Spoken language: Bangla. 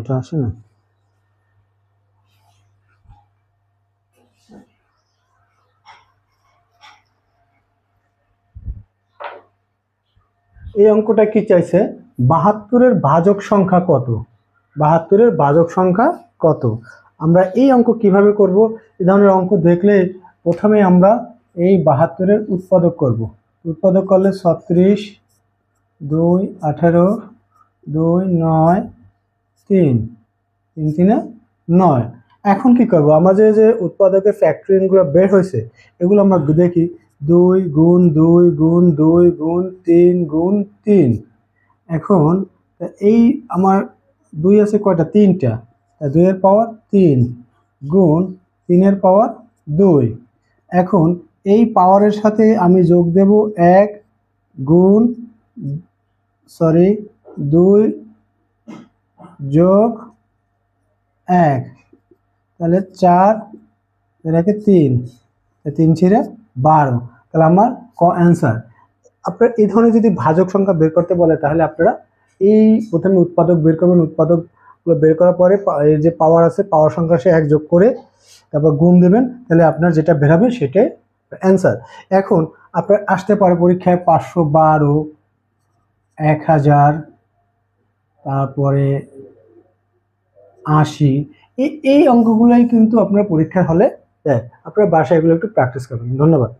এটা আসে না? এই অঙ্কটা কি চাইছে? বাহাত্তরের ভাজক সংখ্যা কত? বাহাত্তরের ভাজক সংখ্যা কত? আমরা এই অঙ্ক কীভাবে করব? এই ধরনের অঙ্ক দেখলে প্রথমে আমরা এই বাহাত্তরের উৎপাদক করব। উৎপাদক করলে ছত্রিশ, দুই, আঠারো, দুই, নয় তিন তিন, তিনে নয়। এখন কি করব? আমাদের যে উৎপাদকের ফ্যাক্টরিগুলো বের হয়েছে, এগুলো আমরা দেখি। দুই গুণ দুই গুণ দুই গুণ তিন গুণ তিন। এখন এই আমার দুই আছে কয়টা? তিনটা। দুইয়ের পাওয়ার তিন গুণ তিনের পাওয়ার দুই। এখন, এই পাওয়ারের সাথে আমি যোগ দেব এক গুণ সরি দুই যোগ এক। তাহলে চার এটাকে তিন। তিন ছিঁড়ে বারো। তাহলে আমার ক অ্যান্সার আপনার এই ধরনের যদি ভাজক সংখ্যা বের করতে বলে, তাহলে আপনারা এই প্রথমে উৎপাদক বের করবেন। উৎপাদক বের করার পরে এই যে পাওয়ার আছে পাওয়ার সংখ্যা সে এক যোগ করে তারপর গুণ দেবেন। তাহলে আপনার যেটা বেরাবে সেটাই অ্যান্সার এখন আপনার আসতে পারে পরীক্ষায় পাঁচশো বারো, এক হাজার, তারপরে আশি, এই অঙ্কগুলোই কিন্তু আপনার পরীক্ষার হলে হ্যাঁ আপনার বাসায় এগুলো একটু প্র্যাকটিস করবেন। ধন্যবাদ।